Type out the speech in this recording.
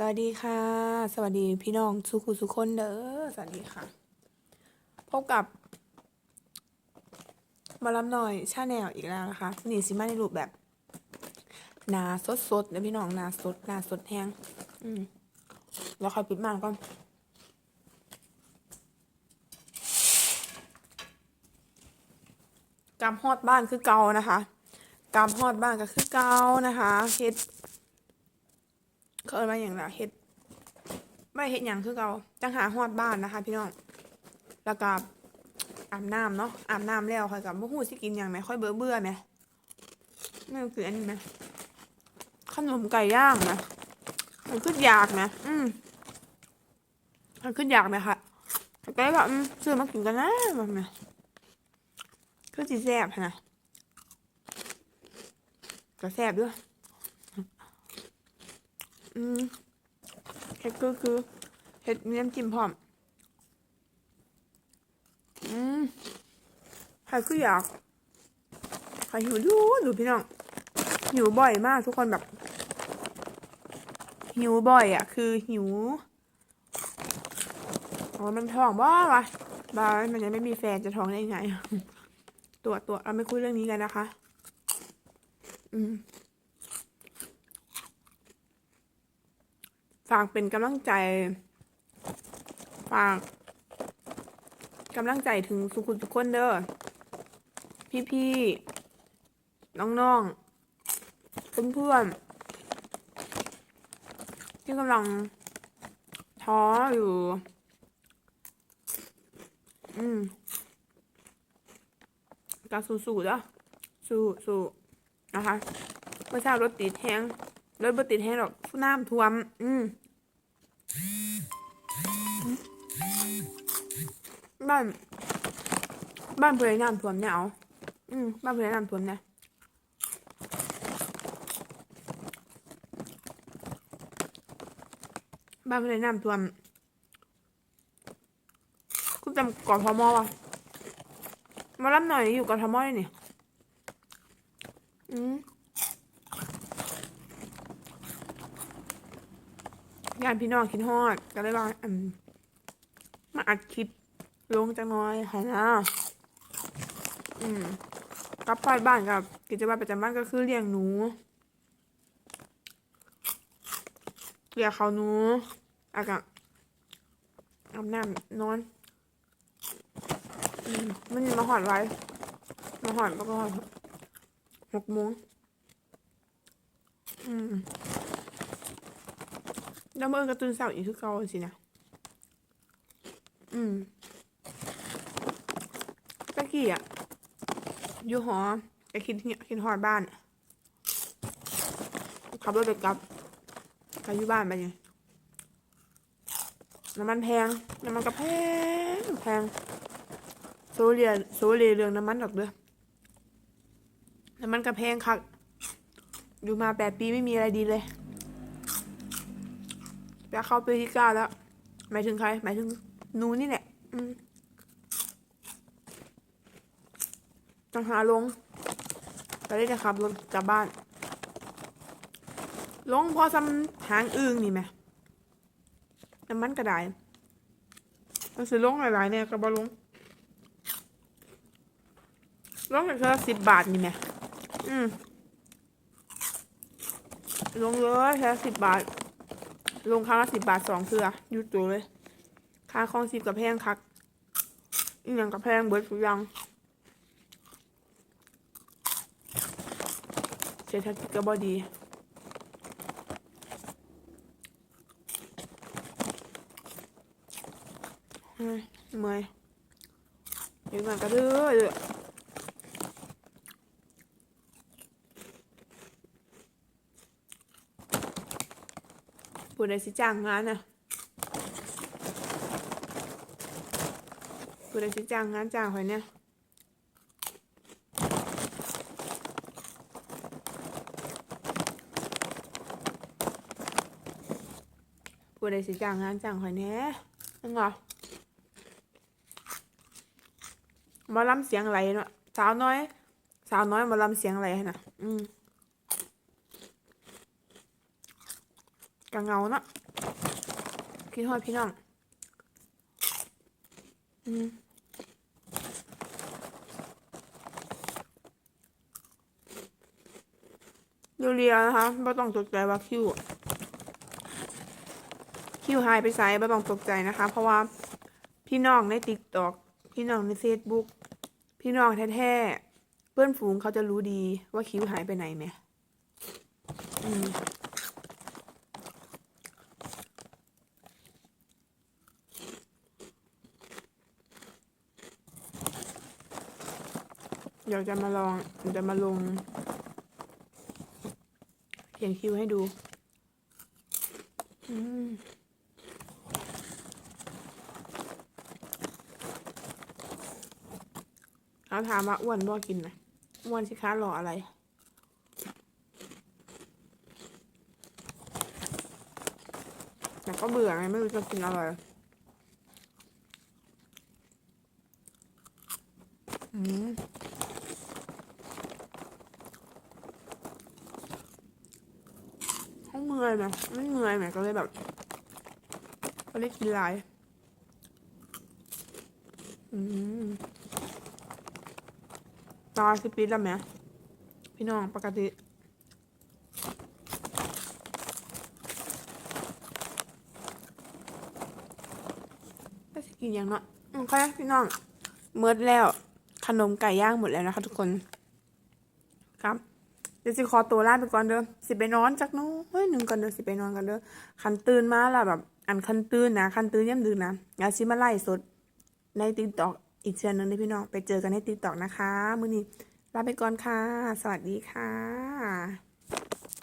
สวัสดีค่ะ สวัสดีพี่น้องสุขุสุคนเด้อสวัสดีค่ะ พบกับมาลำหน่อยชาแนลอีกแล้วนะคะนี่สิมาในรูปแบบนาสดสดนะพี่น้องนาสดนาสดแห้งอืมแล้วค่อยปิดม่านก่อนกำฮอดบ้านคือเกานะคะกำฮอดบ้านก็คือเกานะคะเฮ็ด เขาเอิ้นว่าอย่างไรเฮ็ดไม่เฮ็ดหยังคือเราจังหาฮอดบ้านนะคะ พี่น้องแล้วก็อาบน้ำเนาะอาบน้ำแล้วค่อยกับบ่ฮู้สิกินหยังไหมค่อยเบื่อเบื่อไหมนั่คืออันนี้ไหมขนมไก่ย่างนะมันขึ้นอยากนะอืมมันขึ้นอยากไหมคะก็แบบซื้อมากินกันนะแบบนี้คือสิแซ่บนนะก็แซ่บด้วย อืมเห็ดก็คือเห็ดมีน้ำจิ้มพร้อม อืมใครคืออยากใครหิวดูดูพี่น้องหิวบ่อยมากทุกคนแบบ หิวบ่อยอะ คือหิวอ๋อมันท้องบ้าวะบ้ามันยังไม่มีแฟนจะท้องได้ยังไง ตัวตัวเราไม่คุยเรื่องนี้กันนะคะ อืม ฝากเป็นกำลังใจ ฝากกำลังใจถึงสุขุทุกคนเด้อพี่ๆน้องๆเพื่อนๆที่กำลังท้ออยู่ อืมก็สู้ๆเด้อสู้ๆนะคะเมื่อเช้ารถติดแห้ง รถบติดแห้งหรอกน้ำท่วม อืมบ้าน บ้านเพื่อนน้ำท่วมเนี่ยเอาอืมบ้านเพื่อนน้ำท่วมเนี่ยบ้านเพื่อนน้ำท่วมคุณจำกอทมวะมารับหน่อยอยู่กอทมเลยนี่อืม ญาติพี่น้องคิดฮอด ก็เลยว่าอืมมาอัดคลิปลงจังน้อยค่ะนะอืมกลับพอดบ้านกับกิจวัตรประจำบ้านก็คือเลี้ยงหนูเลี้ยงเขาหนูอากะอาบน้ำนอนอืมมันมาหอดไว้มาหอดแล้วก็หกโมงอืม แล้วเมื่อกระตุนเสาร์อีกคือเก่าสินะ อืมตะกี้อะ อยู่หอไปคิดเนี่ยคิดหอดบ้านอะขับรถไปกลับกลับอยู่บ้านไปไงน้ำมันแพง น้ำมันก็แพงแพงโซเลียโซเลียเรื่องน้ำมันดอกเด้อน้ำมันก็แพงคักอยู่มาแปดปีไม่มีอะไรดีเลย จะเข้าปีที่เก้าแล้วหมายถึงใครหมายถึงหนูนี่แหละอืมต้องหาลงไปได้นะครับรถกลับบ้าน ลงพอซ้ำหางอึงนี่ไหมน้ำมันกระไดมันสิลงหลายๆเนี่ยกระบอลงลงแค่สิบบาทนี่ไหมอืมลงเลยแค่สิบบาท ลงครั้งละสิบบาทสองเทืออยูตัวเลย ค่าคลองสิบกับแพงคักอีกอย่างกับแพงเบิดทุกอย่างเศรษฐกิจก็บ่ดีเฮ้ยเมื่อยเดี๋ยวก่อนกระเดือเด้อ ผู้ใดสิจ้างงานน่ะผู้ใดสิจ้างงานจ้างข่อยเนี่ยผู้ใดสิจ้างงานจ้างข่อยเนี่ยนั่นเหรอมาลำเสียงไหลเนาะสาวน้อย สาวน้อยมาลำเสียงไหลน่ะ อืม กะเงาเนาะคิดฮอดพี่น้องอืมเรียวๆนะคะไม่ต้องตกใจว่าคิวคิวหายไปไซไม่ต้องตกใจนะคะ เพราะว่าพี่น้องในติ๊กตอกพี่น้องในเฟซบุ๊กพี่น้องแท้ๆเพื่อนฝูงเขาจะรู้ดีว่าคิวหายไปไหนไหมอืม เดี๋ยวจะมาลองจะมาลงเขียนคิวให้ดูเขาถามว่าอ้วนบ่กินไหมอ้วนสิคะรออะไรแต่ก็เบื่อไงไม่รู้จะกินอะไรอืม เขาเมื่ อยไหมไม่เมื่อยไหมก็เลยแบบก็เลยกินหลายอืมตาสิปิดแล้วไหมพี่น้องปกติก็สิกินอย่างเนาะโอเคพี่น้องเมื่อแล้วขนมไก่ย่างหมดแล้วนะคะทุกคน ดี๋ยวสิขอตัวลาไปก่อนเด้อสิไปนอนจักน้อยหนึ่งก่อนเด้อสิไปนอนกันเด้อคันตื่นมาล่ะแบบ อันคันตื่นนะคันตื่นย่ำดึกนะอย่าชิมาไล่สดในติ๊กต็อกอีกเชิญนหนึงเด้อพี่น้องไปเจอกันในติ๊กต็อกนะคะ มื้อนี้ลาไปก่อนค่ะ สวัสดีค่ะ